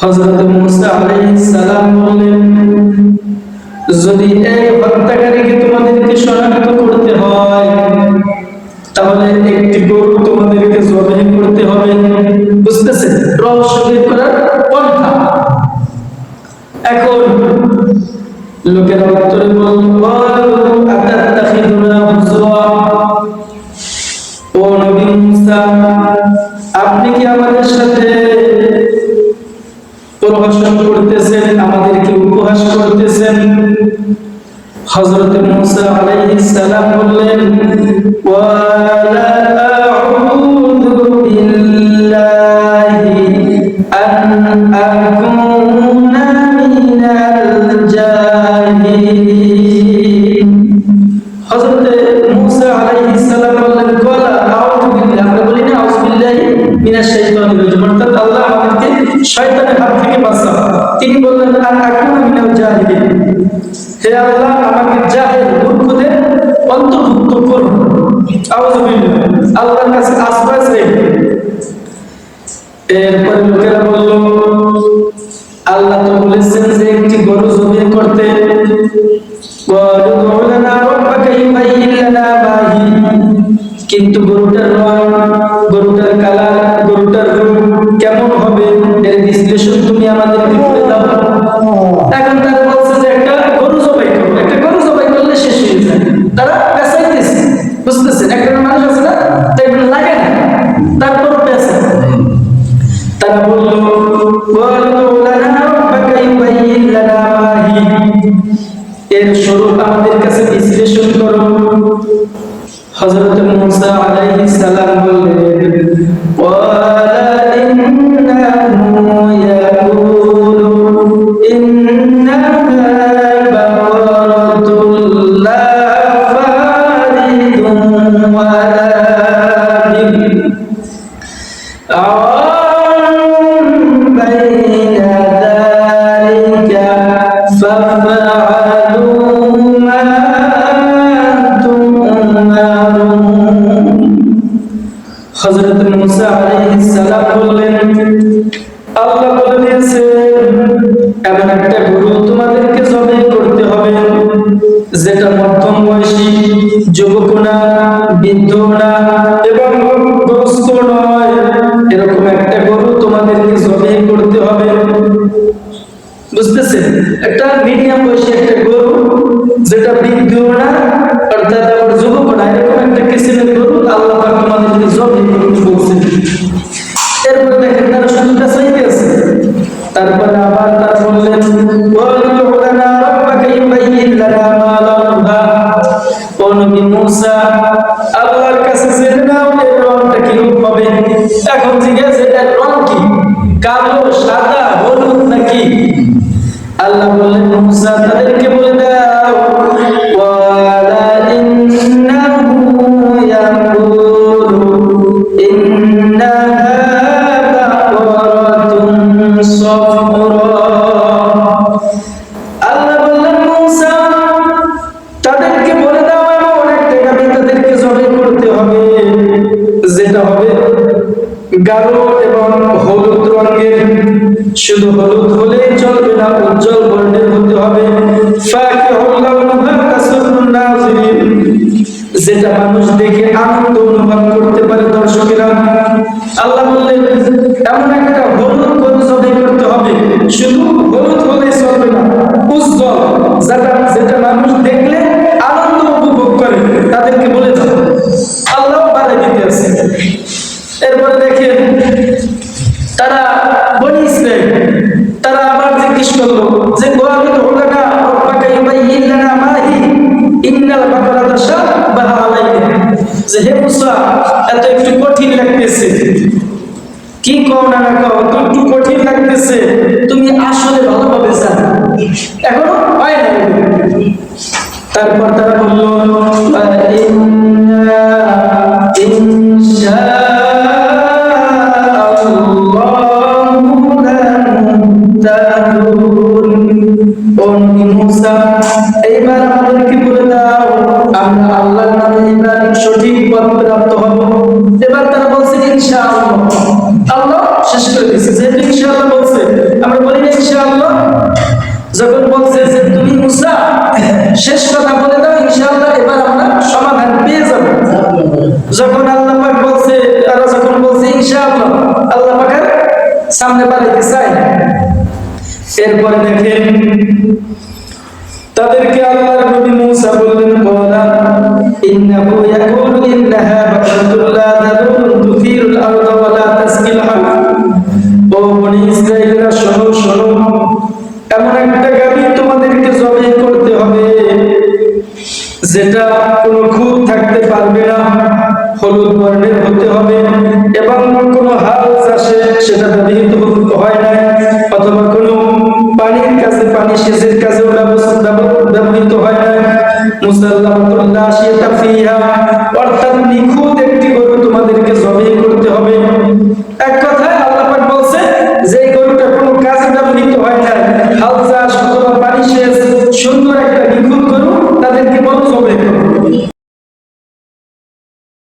হজরত মুসা আলাইহিস সালাম বললেন যদি এই হত্যাকারীকে তোমাদেরকে শনাক্ত লোকেরা উত্তরে বলল আপনি কি আমাদের সাথে প্রহসন করতেছেন, আমাদেরকে উপহাস করতেছেন? হযরত মুসা আলাইহিস সালাম বললেন, ওয়ালা আউযু শয়তানের হাত থেকে বাঁচা তিনি বললেন আর এখন আমি না জাহিলে হে আল্লাহ, আমাকে জাহেল মূর্খদের অন্তর্ভুক্ত করুন। আল্লাহর কাছে আশ্রয় চাই এরপরে লোকেরা বলল, আল্লাহ তো বলেছেন যে একটি গরু জমি করতে। কিন্তু গরুটার রয় এখন তারা বলছে যে একটা গরু জবাই করব একটা গরু জবাই করলে শেষ হয়ে যায়। তারা পেঁচাইতেছে, বুঝতেছেন? একটা মানুষ আছে না তাই আমাদের কাছে বিশ্লেষণ করো। হজরত মুসা আলাইহিস সালাম হযরত আলাইহিস সালাম বললেন, আল্লাহ বলে এমন একটা গরু তোমাদেরকে জবাই করতে হবে, যেটা মধ্যম বয়সী যুবক না বৃদ্ধ না এবং নয়। এরকম একটা গরু তোমাদেরকে জবাই করতে হবে। বুঝতেছেন? একটা মিডিয়াম বয়সী একটা গরু, যেটা বৃদ্ধ না অর্থাৎ আবার যুবক না, এরকম একটা কিসিমের গরু আল্লাহ পাক জবাই করতে বলছেন। এরপর দেখেন তারা শুধু পেছাইতে আছে তারপরে আবার তারা বললেন আল্লাহর কাছে জেনে নাও এর হবে। এখন জিজ্ঞাসা এর রং কি? কালো, সাদা, হলুদ নাকি? আল্লাহ বললেন মূসা তাদেরকে বলে দাও ওয়ালা শুধু হলুদ হলেই চলবে না, উজ্জ্বল বর্ণের হতে হবে যেটা মানুষ দেখে আনন্দ অনুভব করতে পারে দর্শকেরা। আল্লাহ বললেন, এমন একটা হলুদ জবাই করতে হবে, শুধু হলুদ হলেই চলবে না, উজ্জ্বল। যেটা যেটা মানুষ দেখলে আনন্দ উপভোগ করে, তাদেরকে বলে দাও, আল্লাহ বাড়াই দিতে আছে। এরপরে দেখেন ইন্নাল বাকারাতা শাবাহা আলাইহি যে হে মুসা, এত একটু কঠিন লাগতেছে। কি কও না না কও তো একটু কঠিন লাগতেছে। তুমি আসলে ভালোভাবে জানো। এখনও হয় না তারপর তারা বলল আল্লাহ শেষ করে দিয়েছে। যেহেতু ইনশাআল্লাহ বলছে, আমরা বলি না ইনশাআল্লাহ যখন বলছে যে তুমি মুসা, শেষ কথা বলে দাও, ইনশাআল্লাহ এবার আমরা সমাধান পেয়ে যাব। যখন আল্লাহ পাক বলছে, তারা যখন বলছে, ইনশাআল্লাহ, আল্লাহ পাকের সামনে বাড়াইতে চাই এরপরে দেখেন, তাদেরকে আল্লাহর নবী মুসা বললেন বলা ইন্নাহু ইয়াকুলু ইন্নাহা বাকাতুল লা আরদা যেটা খুঁত থাকতে পারবে না, হলুদ বর্ণের হতে হবে, এবং কোনো হাল চাষে সেটা ব্যবহৃত হয় না, অথবা কোনো পানির কাছে পানি সেচের ব্যবস্থা ব্যবহৃত হয় না। শিতা অর্থাৎ নিখুঁত